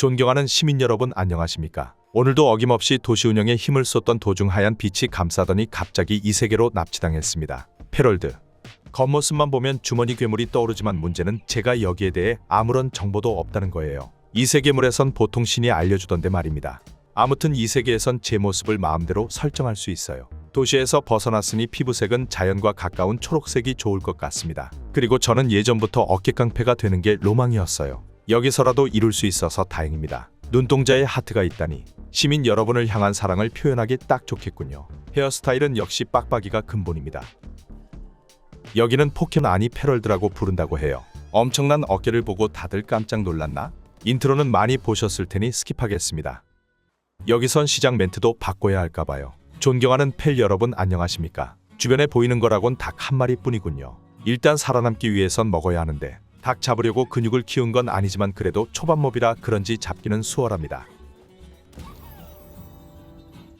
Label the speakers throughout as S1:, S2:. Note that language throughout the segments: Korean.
S1: 존경하는 시민 여러분 안녕하십니까? 오늘도 어김없이 도시 운영에 힘을 쏟던 도중 하얀 빛이 감싸더니 갑자기 이 세계로 납치당했습니다. 페럴드. 겉모습만 보면 주머니 괴물이 떠오르지만 문제는 제가 여기에 대해 아무런 정보도 없다는 거예요. 이 세계물에선 보통 신이 알려주던데 말입니다. 아무튼 이 세계에선 제 모습을 마음대로 설정할 수 있어요. 도시에서 벗어났으니 피부색은 자연과 가까운 초록색이 좋을 것 같습니다. 그리고 저는 예전부터 어깨 깡패가 되는 게 로망이었어요. 여기서라도 이룰 수 있어서 다행입니다. 눈동자에 하트가 있다니 시민 여러분을 향한 사랑을 표현하기 딱 좋겠군요. 헤어스타일은 역시 빡빡이가 근본입니다. 여기는 포켓 아니 패럴드라고 부른다고 해요. 엄청난 어깨를 보고 다들 깜짝 놀랐나? 인트로는 많이 보셨을 테니 스킵하겠습니다. 여기선 시작 멘트도 바꿔야 할까 봐요. 존경하는 펠 여러분 안녕하십니까? 주변에 보이는 거라곤 닭 한 마리뿐이군요. 일단 살아남기 위해선 먹어야 하는데 닭 잡으려고 근육을 키운 건 아니지만 그래도 초반몹이라 그런지 잡기는 수월합니다.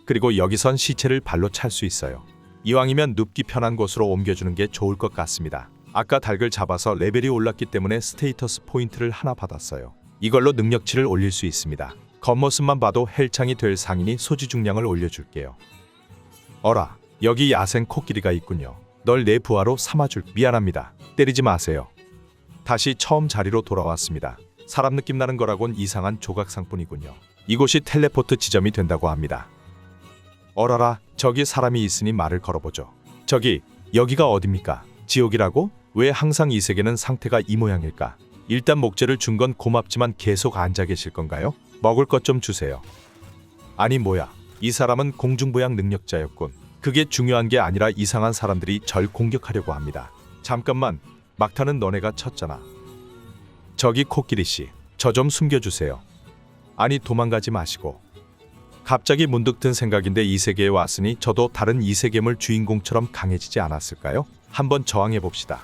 S1: 그리고 여기선 시체를 발로 찰 수 있어요. 이왕이면 눕기 편한 곳으로 옮겨주는 게 좋을 것 같습니다. 아까 닭을 잡아서 레벨이 올랐기 때문에 스테이터스 포인트를 하나 받았어요. 이걸로 능력치를 올릴 수 있습니다. 겉모습만 봐도 헬창이 될 상인이 소지 중량을 올려줄게요. 어라, 여기 야생 코끼리가 있군요. 널 내 부하로 삼아줄 미안합니다. 때리지 마세요. 다시 처음 자리로 돌아왔습니다. 사람 느낌 나는 거라곤 이상한 조각상뿐이군요. 이곳이 텔레포트 지점이 된다고 합니다. 어라라, 저기 사람이 있으니 말을 걸어보죠. 저기, 여기가 어딥니까? 지옥이라고? 왜 항상 이 세계는 상태가 이 모양일까? 일단 목재를 준 건 고맙지만 계속 앉아 계실 건가요? 먹을 것 좀 주세요. 아니 뭐야, 이 사람은 공중부양 능력자였군. 그게 중요한 게 아니라 이상한 사람들이 절 공격하려고 합니다. 잠깐만, 막타는 너네가 쳤잖아. 저기 코끼리 씨, 저 좀 숨겨주세요. 아니 도망가지 마시고. 갑자기 문득 든 생각인데 이 세계에 왔으니 저도 다른 이 세계물 주인공처럼 강해지지 않았을까요? 한번 저항해 봅시다.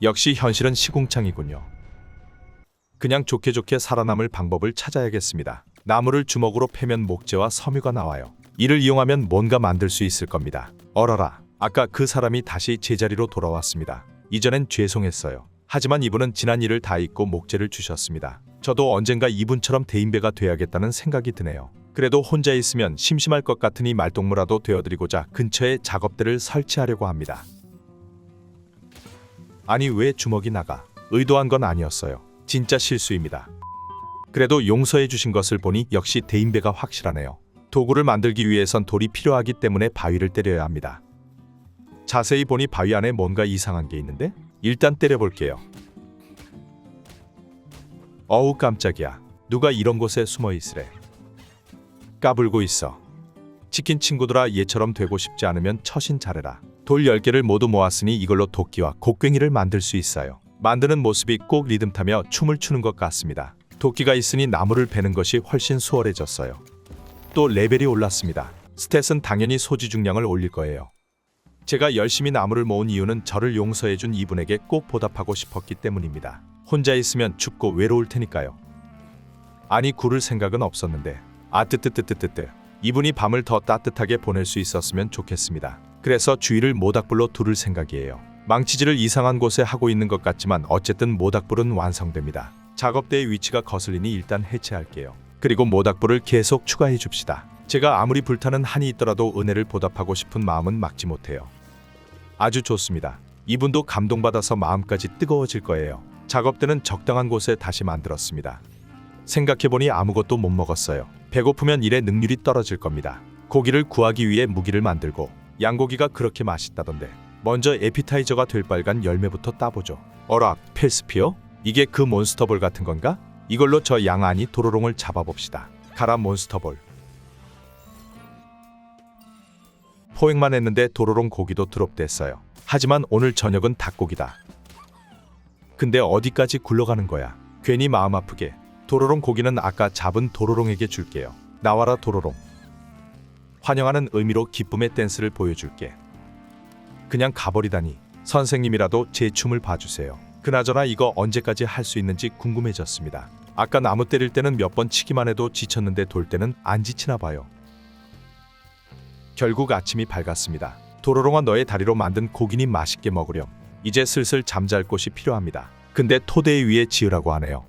S1: 역시 현실은 시궁창이군요. 그냥 좋게 좋게 살아남을 방법을 찾아야겠습니다. 나무를 주먹으로 패면 목재와 섬유가 나와요. 이를 이용하면 뭔가 만들 수 있을 겁니다. 어라라, 아까 그 사람이 다시 제자리로 돌아왔습니다. 이전엔 죄송했어요. 하지만 이분은 지난 일을 다 잊고 목재를 주셨습니다. 저도 언젠가 이분처럼 대인배가 돼야겠다는 생각이 드네요. 그래도 혼자 있으면 심심할 것 같으니 말동무라도 되어드리고자 근처에 작업대를 설치하려고 합니다. 아니 왜 주먹이 나가? 의도한 건 아니었어요. 진짜 실수입니다. 그래도 용서해 주신 것을 보니 역시 대인배가 확실하네요. 도구를 만들기 위해선 돌이 필요하기 때문에 바위를 때려야 합니다. 자세히 보니 바위 안에 뭔가 이상한 게 있는데 일단 때려볼게요. 어우 깜짝이야. 누가 이런 곳에 숨어 있으래. 까불고 있어. 치킨 친구들아 얘처럼 되고 싶지 않으면 처신 잘해라. 돌 10개를 모두 모았으니 이걸로 도끼와 곡괭이를 만들 수 있어요. 만드는 모습이 꼭 리듬 타며 춤을 추는 것 같습니다. 도끼가 있으니 나무를 베는 것이 훨씬 수월해졌어요. 또 레벨이 올랐습니다. 스탯은 당연히 소지 중량을 올릴 거예요. 제가 열심히 나무를 모은 이유는 저를 용서해준 이분에게 꼭 보답하고 싶었기 때문입니다. 혼자 있으면 춥고 외로울 테니까요. 아니 구를 생각은 없었는데 아 뜨뜨뜨뜨뜨뜨 이분이 밤을 더 따뜻하게 보낼 수 있었으면 좋겠습니다. 그래서 주위를 모닥불로 두를 생각이에요. 망치질을 이상한 곳에 하고 있는 것 같지만 어쨌든 모닥불은 완성됩니다. 작업대의 위치가 거슬리니 일단 해체할게요. 그리고 모닥불을 계속 추가해 줍시다. 제가 아무리 불타는 한이 있더라도 은혜를 보답하고 싶은 마음은 막지 못해요. 아주 좋습니다. 이분도 감동받아서 마음까지 뜨거워질 거예요. 작업대는 적당한 곳에 다시 만들었습니다. 생각해보니 아무것도 못 먹었어요. 배고프면 일의 능률이 떨어질 겁니다. 고기를 구하기 위해 무기를 만들고 양고기가 그렇게 맛있다던데 먼저 에피타이저가 될 빨간 열매부터 따보죠. 어라, 펠스피어? 이게 그 몬스터볼 같은 건가? 이걸로 저 양아니 도로롱을 잡아봅시다. 가라 몬스터볼. 포획만 했는데 도로롱 고기도 드롭됐어요. 하지만 오늘 저녁은 닭고기다. 근데 어디까지 굴러가는 거야? 괜히 마음 아프게. 도로롱 고기는 아까 잡은 도로롱에게 줄게요. 나와라 도로롱. 환영하는 의미로 기쁨의 댄스를 보여줄게. 그냥 가버리다니. 선생님이라도 제 춤을 봐주세요. 그나저나 이거 언제까지 할 수 있는지 궁금해졌습니다. 아까 나무 때릴 때는 몇 번 치기만 해도 지쳤는데 돌 때는 안 지치나 봐요. 결국 아침이 밝았습니다. 도로롱아 너의 다리로 만든 고기니 맛있게 먹으렴. 이제 슬슬 잠잘 곳이 필요합니다. 근데 토대 위에 지으라고 하네요.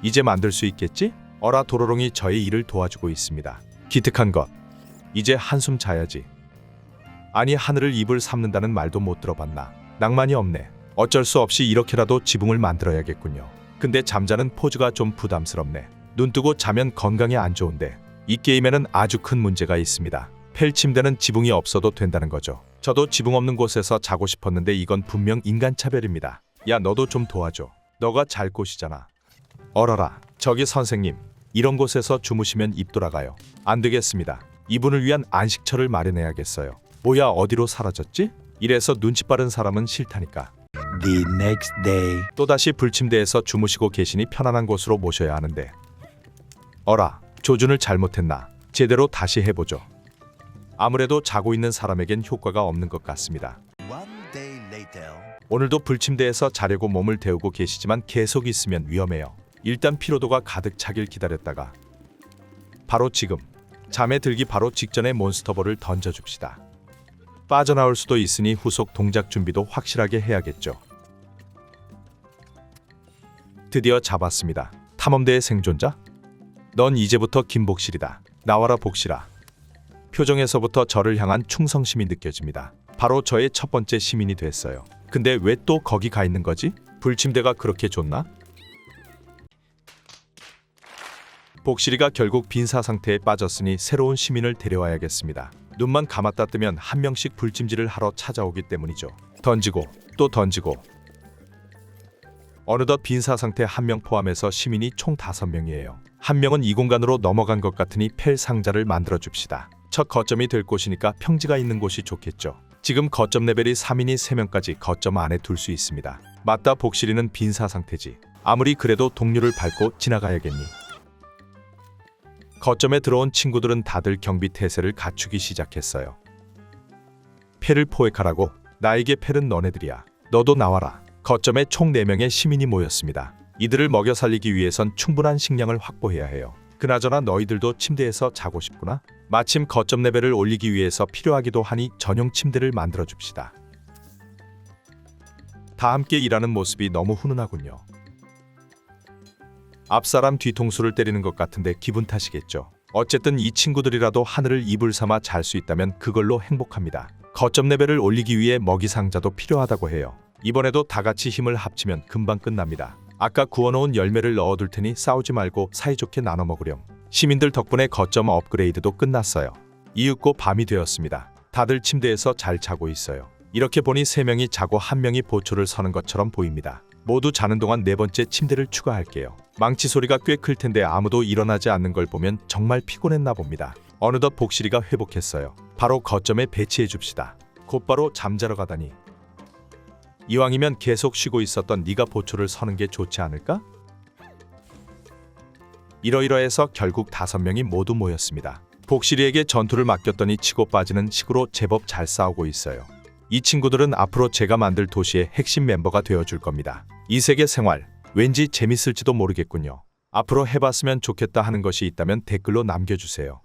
S1: 이제 만들 수 있겠지? 어라 도로롱이 저의 일을 도와주고 있습니다. 기특한 것. 이제 한숨 자야지. 아니 하늘을 입을 삼는다는 말도 못 들어봤나. 낭만이 없네. 어쩔 수 없이 이렇게라도 지붕을 만들어야겠군요. 근데 잠자는 포즈가 좀 부담스럽네. 눈 뜨고 자면 건강에 안 좋은데 이 게임에는 아주 큰 문제가 있습니다. 펠 침대는 지붕이 없어도 된다는 거죠. 저도 지붕 없는 곳에서 자고 싶었는데 이건 분명 인간 차별입니다. 야 너도 좀 도와줘. 너가 잘 곳이잖아. 어라라. 저기 선생님. 이런 곳에서 주무시면 입 돌아가요. 안 되겠습니다. 이분을 위한 안식처를 마련해야겠어요. 뭐야 어디로 사라졌지? 이래서 눈치 빠른 사람은 싫다니까.
S2: The next day.
S1: 또다시 불침대에서 주무시고 계시니 편안한 곳으로 모셔야 하는데. 어라, 조준을 잘못했나? 제대로 다시 해보죠. 아무래도 자고 있는 사람에겐 효과가 없는 것 같습니다. 오늘도 불침대에서 자려고 몸을 데우고 계시지만 계속 있으면 위험해요. 일단 피로도가 가득 차길 기다렸다가 바로 지금 잠에 들기 바로 직전에 몬스터볼을 던져줍시다. 빠져나올 수도 있으니 후속 동작 준비도 확실하게 해야겠죠. 드디어 잡았습니다. 탐험대의 생존자? 넌 이제부터 김복실이다. 나와라 복실아. 표정에서부터 저를 향한 충성심이 느껴집니다. 바로 저의 첫 번째 시민이 됐어요. 근데 왜 또 거기 가 있는 거지? 불침대가 그렇게 좋나? 복실이가 결국 빈사 상태에 빠졌으니 새로운 시민을 데려와야겠습니다. 눈만 감았다 뜨면 한 명씩 불찜질을 하러 찾아오기 때문이죠. 던지고 또 던지고 어느덧 빈사 상태 한 명 포함해서 시민이 총 다섯 명이에요. 한 명은 이 공간으로 넘어간 것 같으니 펠 상자를 만들어 줍시다. 첫 거점이 될 곳이니까 평지가 있는 곳이 좋겠죠. 지금 거점 레벨이 3이니 3명까지 거점 안에 둘 수 있습니다. 맞다 복실이는 빈사 상태지. 아무리 그래도 동료를 밟고 지나가야겠니. 거점에 들어온 친구들은 다들 경비 태세를 갖추기 시작했어요. 패를 포획하라고 나에게 패는 너네들이야. 너도 나와라. 거점에 총 4명의 시민이 모였습니다. 이들을 먹여 살리기 위해선 충분한 식량을 확보해야 해요. 그나저나 너희들도 침대에서 자고 싶구나? 마침 거점 레벨을 올리기 위해서 필요하기도 하니 전용 침대를 만들어 줍시다. 다 함께 일하는 모습이 너무 훈훈하군요. 앞사람 뒤통수를 때리는 것 같은데 기분 탓이겠죠. 어쨌든 이 친구들이라도 하늘을 이불 삼아 잘 수 있다면 그걸로 행복합니다. 거점 레벨을 올리기 위해 먹이 상자도 필요하다고 해요. 이번에도 다 같이 힘을 합치면 금방 끝납니다. 아까 구워놓은 열매를 넣어둘 테니 싸우지 말고 사이좋게 나눠 먹으렴. 시민들 덕분에 거점 업그레이드도 끝났어요. 이윽고 밤이 되었습니다. 다들 침대에서 잘 자고 있어요. 이렇게 보니 세 명이 자고 한 명이 보초를 서는 것처럼 보입니다. 모두 자는 동안 네 번째 침대를 추가할게요. 망치 소리가 꽤 클 텐데 아무도 일어나지 않는 걸 보면 정말 피곤했나 봅니다. 어느덧 복실이가 회복했어요. 바로 거점에 배치해 줍시다. 곧바로 잠자러 가다니. 이왕이면 계속 쉬고 있었던 네가 보초를 서는 게 좋지 않을까? 이러이러해서 결국 다섯 명이 모두 모였습니다. 복실이에게 전투를 맡겼더니 치고 빠지는 식으로 제법 잘 싸우고 있어요. 이 친구들은 앞으로 제가 만들 도시의 핵심 멤버가 되어줄 겁니다. 이 세계 생활 왠지 재밌을지도 모르겠군요. 앞으로 해봤으면 좋겠다 하는 것이 있다면 댓글로 남겨주세요.